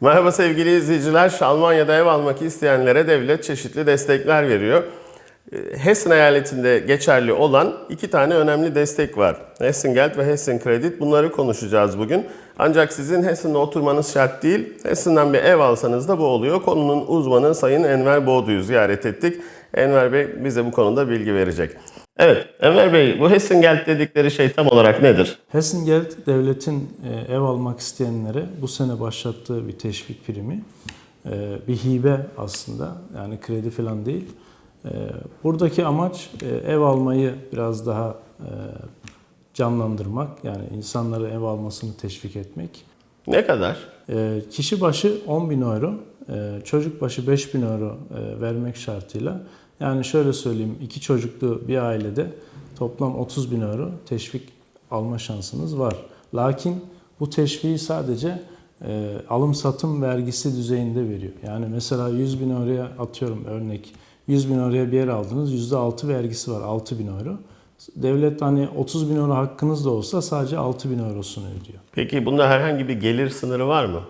Merhaba sevgili izleyiciler. Almanya'da ev almak isteyenlere devlet çeşitli destekler veriyor. Ee, Hessen eyaletinde geçerli olan iki tane önemli destek var. Hessengeld ve Hessen Kredit. Bunları konuşacağız bugün. Ancak sizin Hessen'de oturmanız şart değil. Hessen'den bir ev alsanız da bu oluyor. Konunun uzmanı Sayın Enver Boğdu'yu ziyaret ettik. Enver Bey bize bu konuda bilgi verecek. Evet, Enver Bey bu Hessengeld dedikleri şey tam olarak nedir? Hessengeld devletin e, ev almak isteyenlere bu sene başlattığı bir teşvik primi. E, Bir hibe aslında yani kredi falan değil. E, Buradaki amaç ev almayı biraz daha canlandırmak yani insanları ev almasını teşvik etmek. Ne kadar? Kişi başı 10 bin euro, çocuk başı 5 bin euro vermek şartıyla yani şöyle söyleyeyim iki çocuklu bir ailede toplam 30 bin euro teşvik alma şansınız var. Lakin bu teşviği sadece e, alım satım vergisi düzeyinde veriyor. Yani mesela 100 bin euroya atıyorum örnek 100 bin euroya bir yer aldınız %6 vergisi var 6 bin euro. Devlet hani 30 bin euro hakkınız da olsa sadece 6 bin eurosunu ödüyor. Peki bunda herhangi bir gelir sınırı var mı?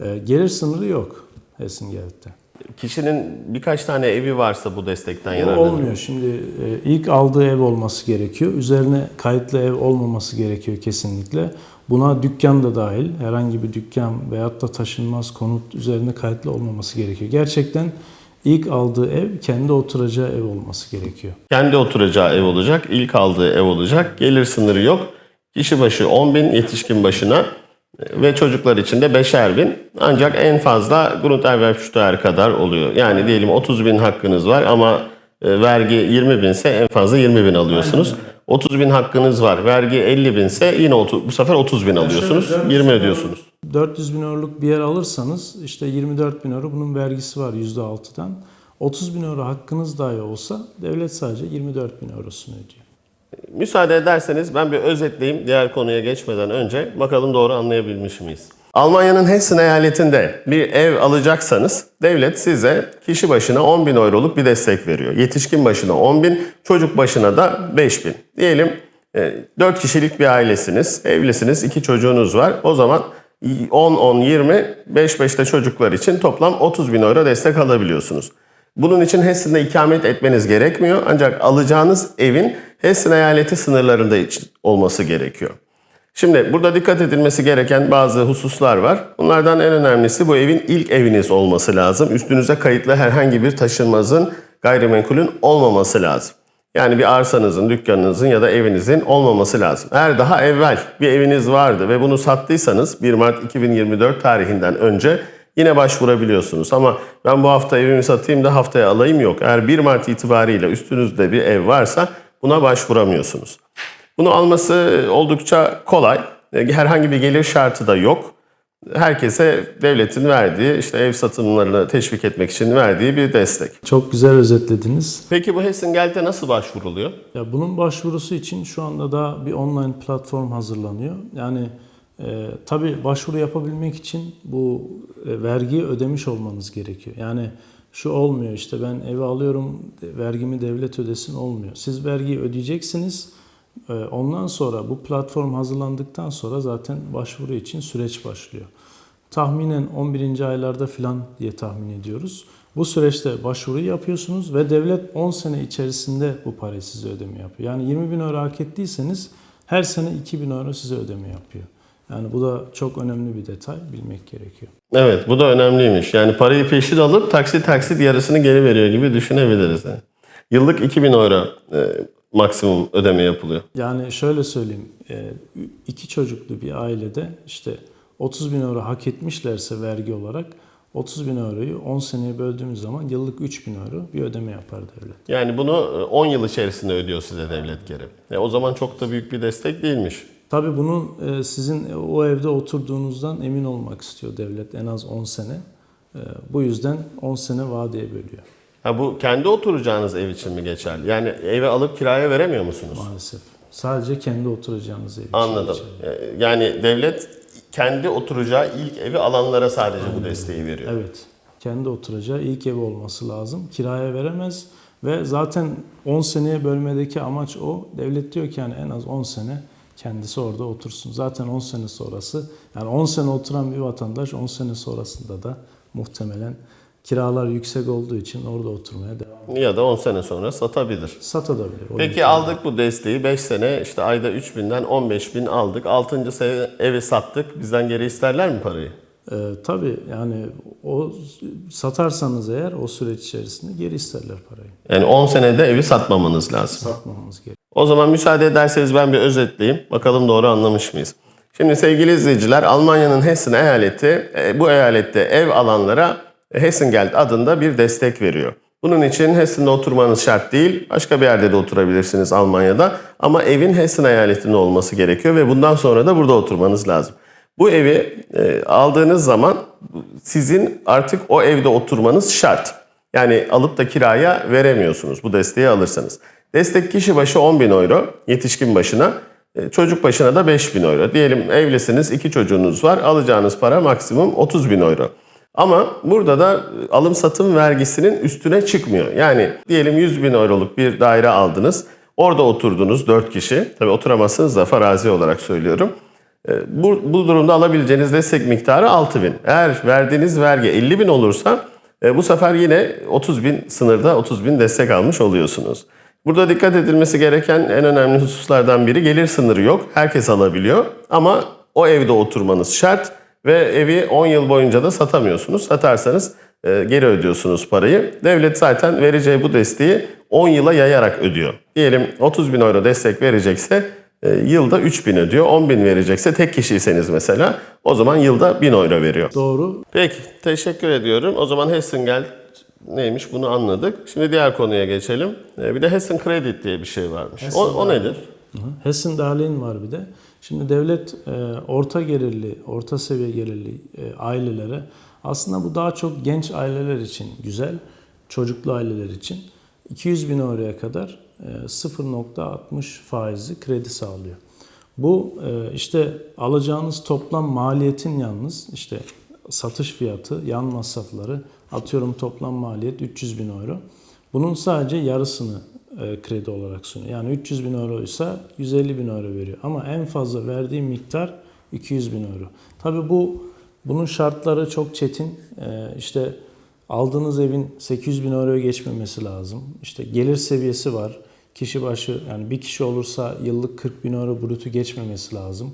E, gelir sınırı yok Hessengeld'de. Kişinin birkaç tane evi varsa bu destekten yararlanır. olmuyor. Şimdi e, ilk aldığı ev olması gerekiyor. Üzerine kayıtlı ev olmaması gerekiyor kesinlikle. Buna dükkan da dahil. Herhangi bir dükkan veyahut da taşınmaz konut üzerine kayıtlı olmaması gerekiyor. Gerçekten ilk aldığı ev kendi oturacağı ev olması gerekiyor. Kendi oturacağı ev olacak, ilk aldığı ev olacak. Gelir sınırı yok. Kişi başı 10 bin, yetişkin başına ve çocuklar için de 5'er bin. Ancak en fazla Grunderwerbsteuer kadar oluyor. Yani diyelim 30 bin hakkınız var ama e, vergi 20 binse en fazla 20 bin alıyorsunuz. 30 bin hakkınız var, vergi 50 binse yine 30, bu sefer 30 bin alıyorsunuz, 20 ödüyorsunuz. 400 bin euroluk bir yer alırsanız işte 24 bin euro bunun vergisi var %6'dan. 30 bin euro hakkınız dahi olsa devlet sadece 24 bin eurosunu ödüyor. Müsaade ederseniz ben bir özetleyeyim diğer konuya geçmeden önce. Bakalım doğru anlayabilmiş miyiz? Almanya'nın Hessen eyaletinde bir ev alacaksanız devlet size kişi başına 10 bin euroluk bir destek veriyor. Yetişkin başına 10 bin, çocuk başına da 5 bin. Diyelim 4 kişilik bir ailesiniz, evlisiniz, 2 çocuğunuz var. O zaman 10, 10, 20, 5, 5 de çocuklar için toplam 30 bin euro destek alabiliyorsunuz. Bunun için Hessen'de ikamet etmeniz gerekmiyor. Ancak alacağınız evin Hessen eyaleti sınırlarında olması gerekiyor. Şimdi burada dikkat edilmesi gereken bazı hususlar var. Bunlardan en önemlisi bu evin ilk eviniz olması lazım. Üstünüze kayıtlı herhangi bir taşınmazın, gayrimenkulün olmaması lazım. Yani bir arsanızın, dükkanınızın ya da evinizin olmaması lazım. Eğer daha evvel bir eviniz vardı ve bunu sattıysanız 1 Mart 2024 tarihinden önce yine başvurabiliyorsunuz. Ama ben bu hafta evimi satayım da haftaya alayım yok. Eğer 1 Mart itibariyle üstünüzde bir ev varsa buna başvuramıyorsunuz. Bunu alması oldukça kolay. Herhangi bir gelir şartı da yok. Herkese devletin verdiği, işte ev satımlarını teşvik etmek için verdiği bir destek. Çok güzel özetlediniz. Peki bu Hessengeld'e nasıl başvuruluyor? Ya bunun başvurusu için şu anda da bir online platform hazırlanıyor. Yani e, tabii başvuru yapabilmek için bu e, vergiyi ödemiş olmanız gerekiyor. Yani şu olmuyor işte ben evi alıyorum vergimi devlet ödesin olmuyor. Siz vergiyi ödeyeceksiniz. E, ondan sonra bu platform hazırlandıktan sonra zaten başvuru için süreç başlıyor. Tahminen 11. aylarda filan diye tahmin ediyoruz. Bu süreçte başvuruyu yapıyorsunuz ve devlet 10 sene içerisinde bu parayı size ödeme yapıyor. Yani 20 bin euro hak ettiyseniz her sene 2 bin euro size ödeme yapıyor. Yani bu da çok önemli bir detay bilmek gerekiyor. Evet bu da önemliymiş. Yani parayı peşin alıp taksit taksit yarısını geri veriyor gibi düşünebiliriz. Yani. Yıllık 2000 euro e, maksimum ödeme yapılıyor. Yani şöyle söyleyeyim, e, iki çocuklu bir ailede işte 30 bin euro hak etmişlerse vergi olarak 30 bin euroyu 10 seneye böldüğümüz zaman yıllık 3 bin euro bir ödeme yapar devlet. Yani bunu e, 10 yıl içerisinde ödüyor size devlet geri. E, o zaman çok da büyük bir destek değilmiş. Tabii bunun e, sizin o evde oturduğunuzdan emin olmak istiyor devlet en az 10 sene. E, Bu yüzden 10 sene vadeye bölüyor Ha bu kendi oturacağınız ev için mi geçerli? Yani eve alıp kiraya veremiyor musunuz? maalesef. Sadece kendi oturacağınız ev için Anladım. geçerli. E, Yani devlet kendi oturacağı ilk evi alanlara sadece bu desteği veriyor. Evet. Kendi oturacağı ilk evi olması lazım. Kiraya veremez ve zaten 10 seneye bölmedeki amaç o. Devlet diyor ki yani en az 10 sene Kendisi orada otursun. Zaten 10 sene sonrası yani 10 sene oturan bir vatandaş 10 sene sonrasında da muhtemelen kiralar yüksek olduğu için orada oturmaya devam Ya da 10 sene sonra satabilir. satabilir. Peki aldık bu desteği 5 sene işte ayda 3000'den 15000 aldık. 6. sene evi sattık. Bizden geri isterler mi parayı? Ee, tabii yani o satarsanız eğer o süreç içerisinde geri isterler parayı. Yani 10 senede evi satmamanız lazım. Satmamamız gerekiyor. O zaman müsaade ederseniz ben bir özetleyeyim. Bakalım doğru anlamış mıyız? Şimdi sevgili izleyiciler Almanya'nın Hessen eyaleti e, bu eyalette ev alanlara Hessengeld adında bir destek veriyor. Bunun için Hessen'de oturmanız şart değil. Başka bir yerde de oturabilirsiniz Almanya'da. Ama evin Hessen eyaletinde olması gerekiyor ve bundan sonra da burada oturmanız lazım. Bu evi e, aldığınız zaman sizin artık o evde oturmanız şart. Yani alıp da kiraya veremiyorsunuz bu desteği alırsanız. Destek kişi başı 10 bin euro, yetişkin başına. e, Çocuk başına da 5 bin euro. Diyelim evlisiniz, iki çocuğunuz var. Alacağınız para maksimum 30 bin euro. Ama burada da e, alım satım vergisinin üstüne çıkmıyor. Yani diyelim 100 bin euroluk bir daire aldınız. Orada oturdunuz 4 kişi. Tabii oturamazsınız da farazi olarak söylüyorum. E, Bu, bu durumda alabileceğiniz destek miktarı 6 bin. Eğer verdiğiniz vergi 50 bin olursa bu sefer yine 30 bin sınırda 30 bin destek almış oluyorsunuz. Burada dikkat edilmesi gereken en önemli hususlardan biri gelir sınırı yok. Herkes alabiliyor ama o evde oturmanız şart ve evi 10 yıl boyunca da satamıyorsunuz. Satarsanız e, geri ödüyorsunuz parayı. Devlet zaten vereceği bu desteği 10 yıla yayarak ödüyor. Diyelim 30 bin euro destek verecekse e, yılda 3 bin ödüyor. 10 bin verecekse tek kişiyseniz mesela o zaman yılda 1000 euro veriyor. Doğru. Peki teşekkür ediyorum. O zaman Hessengeld neymiş bunu anladık. Şimdi diğer konuya geçelim. E, Bir de Hessen Credit diye bir şey varmış. O, o nedir? Hessen Darlehen var bir de. Şimdi devlet e, orta gelirli, orta seviye gelirli e, ailelere aslında bu daha çok genç aileler için güzel, çocuklu aileler için 200 bin euroya kadar e, 0.60 faizli kredi sağlıyor. Bu e, işte alacağınız toplam maliyetin yalnız işte satış fiyatı, yan masrafları atıyorum toplam maliyet 300 bin euro. Bunun sadece yarısını e, kredi olarak sunuyor. Yani 300 bin euro ise 150 bin euro veriyor. Ama en fazla verdiği miktar 200 bin euro. Tabi bu bunun şartları çok çetin. E, işte aldığınız evin 800 bin euroya geçmemesi lazım. İşte gelir seviyesi var. Kişi başı yani bir kişi olursa yıllık 40 bin euro brutu geçmemesi lazım.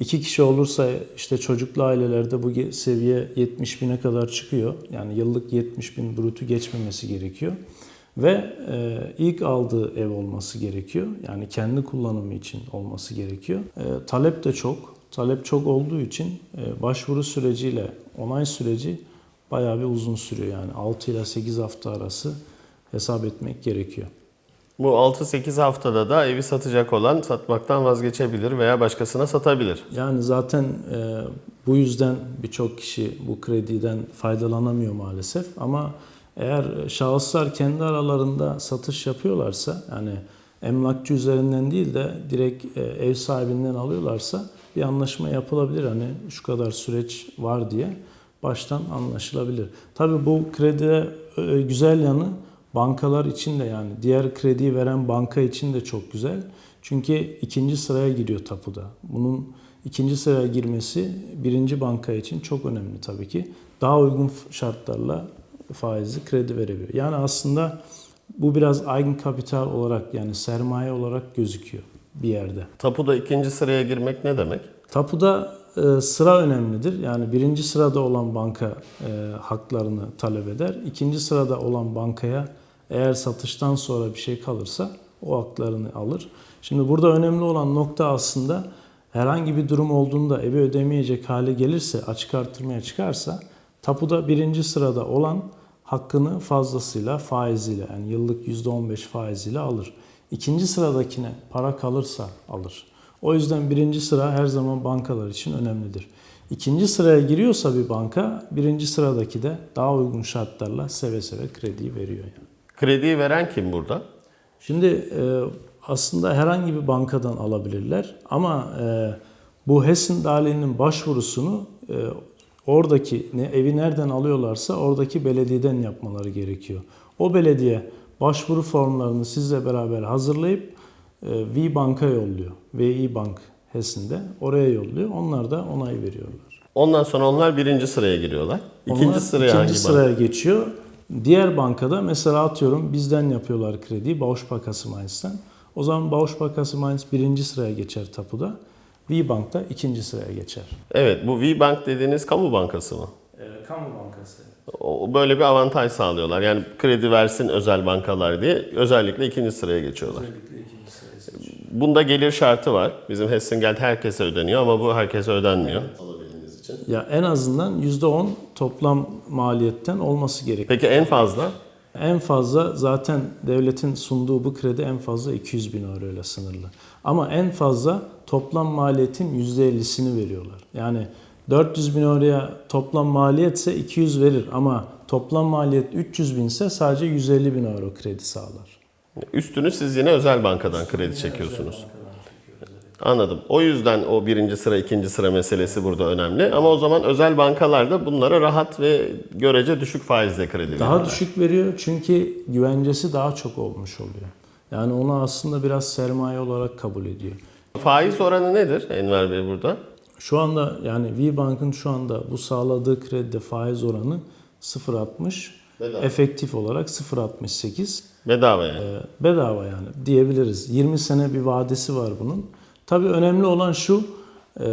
İki kişi olursa işte çocuklu ailelerde bu seviye 70 bine kadar çıkıyor. Yani yıllık 70 bin brutu geçmemesi gerekiyor. Ve e, ilk aldığı ev olması gerekiyor. Yani kendi kullanımı için olması gerekiyor. E, talep de çok. Talep çok olduğu için e, başvuru süreciyle onay süreci bayağı bir uzun sürüyor. Yani 6 ile 8 hafta arası hesap etmek gerekiyor. Bu 6-8 haftada da evi satacak olan satmaktan vazgeçebilir veya başkasına satabilir. Yani zaten e, bu yüzden birçok kişi bu krediden faydalanamıyor maalesef. Ama eğer şahıslar kendi aralarında satış yapıyorlarsa yani emlakçı üzerinden değil de direkt e, ev sahibinden alıyorlarsa bir anlaşma yapılabilir. Hani şu kadar süreç var diye baştan anlaşılabilir. Tabii bu kredide e, güzel yanı bankalar için de yani diğer krediyi veren banka için de çok güzel. Çünkü ikinci sıraya giriyor tapuda. Bunun ikinci sıraya girmesi birinci banka için çok önemli tabii ki. Daha uygun şartlarla faizli kredi verebiliyor. Yani aslında bu biraz eigen kapital olarak yani sermaye olarak gözüküyor bir yerde. Tapuda ikinci sıraya girmek ne demek? Tapuda e, sıra önemlidir. Yani birinci sırada olan banka e, haklarını talep eder. İkinci sırada olan bankaya eğer satıştan sonra bir şey kalırsa o haklarını alır. Şimdi burada önemli olan nokta aslında herhangi bir durum olduğunda evi ödemeyecek hale gelirse, açık artırmaya çıkarsa tapuda birinci sırada olan hakkını fazlasıyla faiziyle yani yıllık %15 faiziyle alır. İkinci sıradakine para kalırsa alır. O yüzden birinci sıra her zaman bankalar için önemlidir. İkinci sıraya giriyorsa bir banka, birinci sıradaki de daha uygun şartlarla seve seve krediyi veriyor. Yani. Krediyi veren kim burada? Şimdi e, aslında herhangi bir bankadan alabilirler ama e, bu Hessen Darlehen'in başvurusunu e, oradaki ne, evi nereden alıyorlarsa oradaki belediyeden yapmaları gerekiyor. O belediye başvuru formlarını sizle beraber hazırlayıp e, V Bank'a yolluyor. VI Bank Hessen'de oraya yolluyor. Onlar da onay veriyorlar. Ondan sonra onlar birinci sıraya giriyorlar. İkinci Onlar sıraya ikinci hangi bank? sıraya geçiyor. Diğer bankada mesela atıyorum bizden yapıyorlar krediyi Bausparkasse Mainz'ten. O zaman Bausparkasse Mainz birinci sıraya geçer tapuda. V Bank da ikinci sıraya geçer. Evet bu V Bank dediğiniz kamu bankası mı? kamu bankası. O böyle bir avantaj sağlıyorlar. Yani kredi versin özel bankalar diye özellikle ikinci sıraya geçiyorlar. Bunda gelir şartı var. Bizim Hessengeld herkese ödeniyor ama bu herkese ödenmiyor. İçin. Ya en azından %10 toplam maliyetten olması gerekiyor. Peki en fazla? En fazla zaten devletin sunduğu bu kredi en fazla 200 bin euro ile sınırlı. Ama en fazla toplam maliyetin %50'sini veriyorlar. Yani 400 bin euroya toplam maliyetse 200 verir ama toplam maliyet 300 binse sadece 150 bin euro kredi sağlar. Üstünü siz yine özel bankadan kredi çekiyorsunuz. Anladım. O yüzden o birinci sıra, ikinci sıra meselesi burada önemli. Ama o zaman özel bankalar da bunlara rahat ve görece düşük faizle kredi veriyorlar. Daha düşük veriyor çünkü güvencesi daha çok olmuş oluyor. Yani onu aslında biraz sermaye olarak kabul ediyor. Faiz oranı nedir Enver Bey burada? Şu anda yani V Bank'ın şu anda bu sağladığı kredide faiz oranı 0.60, Bedava. efektif olarak 0.68. Bedava yani. Ee, bedava yani diyebiliriz. 20 sene bir vadesi var bunun. Tabii önemli olan şu, e,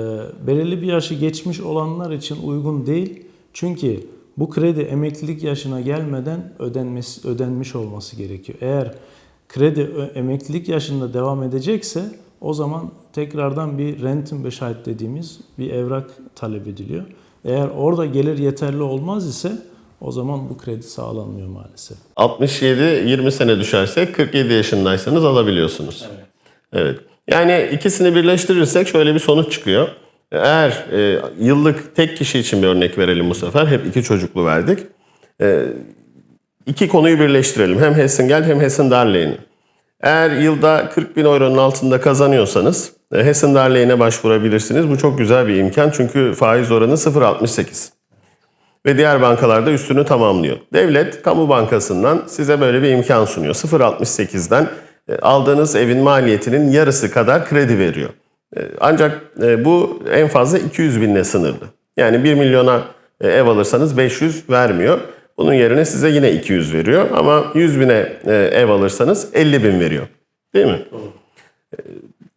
belirli bir yaşı geçmiş olanlar için uygun değil. Çünkü bu kredi emeklilik yaşına gelmeden ödenmesi, ödenmiş olması gerekiyor. Eğer kredi emeklilik yaşında devam edecekse o zaman tekrardan bir Rentenbescheid dediğimiz bir evrak talep ediliyor. Eğer orada gelir yeterli olmaz ise o zaman bu kredi sağlanmıyor maalesef. 67 20 sene düşersek 47 yaşındaysanız alabiliyorsunuz. Evet. Yani ikisini birleştirirsek şöyle bir sonuç çıkıyor. Eğer e, yıllık tek kişi için bir örnek verelim bu sefer. Hep iki çocuklu verdik. E, iki konuyu birleştirelim. Hem Hessengeld hem Hessen Darlehen'i. Eğer yılda 40 bin euronun altında kazanıyorsanız e, Hessen Darlehen'e başvurabilirsiniz. Bu çok güzel bir imkan çünkü faiz oranı 0.68 ve diğer bankalarda üstünü tamamlıyor. Devlet kamu bankasından size böyle bir imkan sunuyor. 0.68'den e, aldığınız evin maliyetinin yarısı kadar kredi veriyor. E, Ancak e, bu en fazla 200 binle sınırlı. Yani 1 milyona e, ev alırsanız 500 vermiyor. Bunun yerine size yine 200 veriyor ama 100 bine e, ev alırsanız 50 bin veriyor. Değil mi?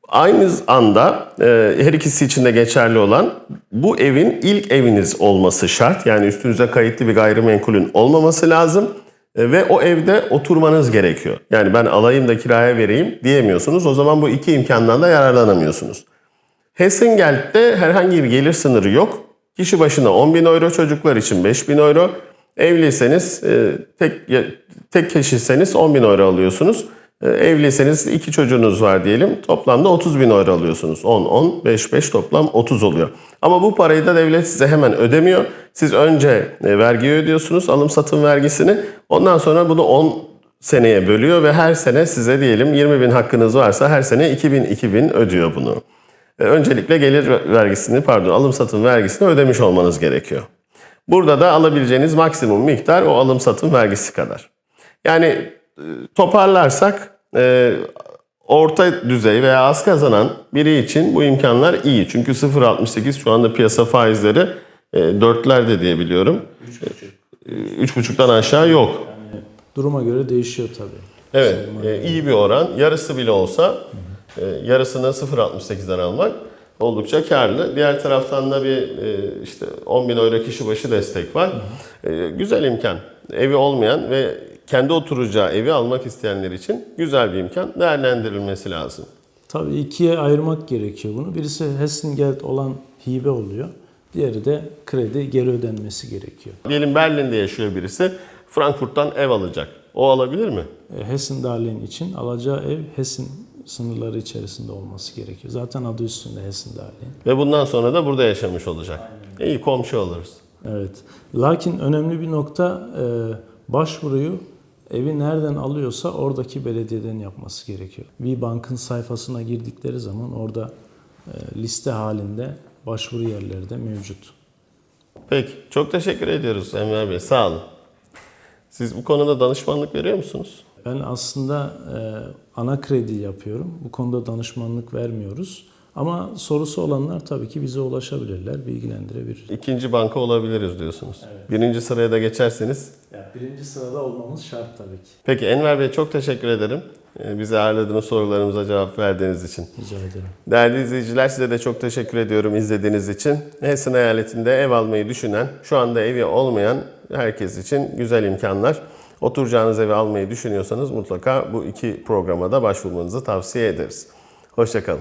Aynı anda e, her ikisi için de geçerli olan bu evin ilk eviniz olması şart. Yani üstünüze kayıtlı bir gayrimenkulün olmaması lazım E, ve o evde oturmanız gerekiyor. Yani ben alayım da kiraya vereyim diyemiyorsunuz. O zaman bu iki imkandan da yararlanamıyorsunuz. Hessengeld'de herhangi bir gelir sınırı yok. Kişi başına 10 bin euro, çocuklar için 5 bin euro. Evliyseniz, e, tek tek kişiseniz 10 bin euro alıyorsunuz. E, Evliyseniz iki çocuğunuz var diyelim. Toplamda 30 bin euro alıyorsunuz. 10, 10, 5, 5 toplam 30 oluyor. Ama bu parayı da devlet size hemen ödemiyor. Siz önce e, vergiyi ödüyorsunuz, alım satım vergisini. Ondan sonra bunu 10 seneye bölüyor ve her sene size diyelim 20 bin hakkınız varsa her sene 2000 2000 ödüyor bunu. E, Öncelikle gelir vergisini pardon alım satım vergisini ödemiş olmanız gerekiyor. Burada da alabileceğiniz maksimum miktar o alım satım vergisi kadar. Yani toparlarsak e, orta düzey veya az kazanan biri için bu imkanlar iyi. Çünkü 0.68 şu anda piyasa faizleri e, dörtlerde diye biliyorum. 3.5'tan aşağı yok. Duruma göre değişiyor tabii. Evet, e, iyi bir oran. Yarısı bile olsa e, yarısını 0.68'den almak oldukça karlı. Diğer taraftan da bir e, işte 10 bin euro kişi başı destek var. E, güzel imkan. Evi olmayan ve kendi oturacağı evi almak isteyenler için güzel bir imkan. Değerlendirilmesi lazım. Tabii ikiye ayırmak gerekiyor bunu. Birisi Hessengeld olan hibe oluyor. Diğeri de kredi geri ödenmesi gerekiyor. Diyelim Berlin'de yaşıyor birisi. Frankfurt'tan ev alacak. O alabilir mi? E, Hessen Darlehen için alacağı ev Hessen sınırları içerisinde olması gerekiyor. Zaten adı üstünde Hessen Darlehen. Ve bundan sonra da burada yaşamış olacak. İyi komşu oluruz. Evet. Lakin önemli bir nokta e, başvuruyu evi nereden alıyorsa oradaki belediyeden yapması gerekiyor. Bir bankın sayfasına girdikleri zaman orada e, liste halinde başvuru yerleri de mevcut. Peki. Çok teşekkür ediyoruz Enver Bey. Sağ olun. Siz bu konuda danışmanlık veriyor musunuz? ben aslında e, ana kredi yapıyorum. Bu konuda danışmanlık vermiyoruz. Ama sorusu olanlar tabii ki bize ulaşabilirler, bilgilendirebilir. İkinci banka olabiliriz diyorsunuz. Birinci sıraya da geçerseniz. Yani birinci sırada olmamız şart tabii ki. Peki Enver Bey çok teşekkür ederim. Ee, Bizi ağırladığınız sorularımıza cevap verdiğiniz için. Rica ederim. Değerli izleyiciler size de çok teşekkür ediyorum izlediğiniz için. Hessen eyaletinde ev almayı düşünen, şu anda evi olmayan herkes için güzel imkanlar. Oturacağınız evi almayı düşünüyorsanız mutlaka bu iki programa da başvurmanızı tavsiye ederiz. Hoşçakalın.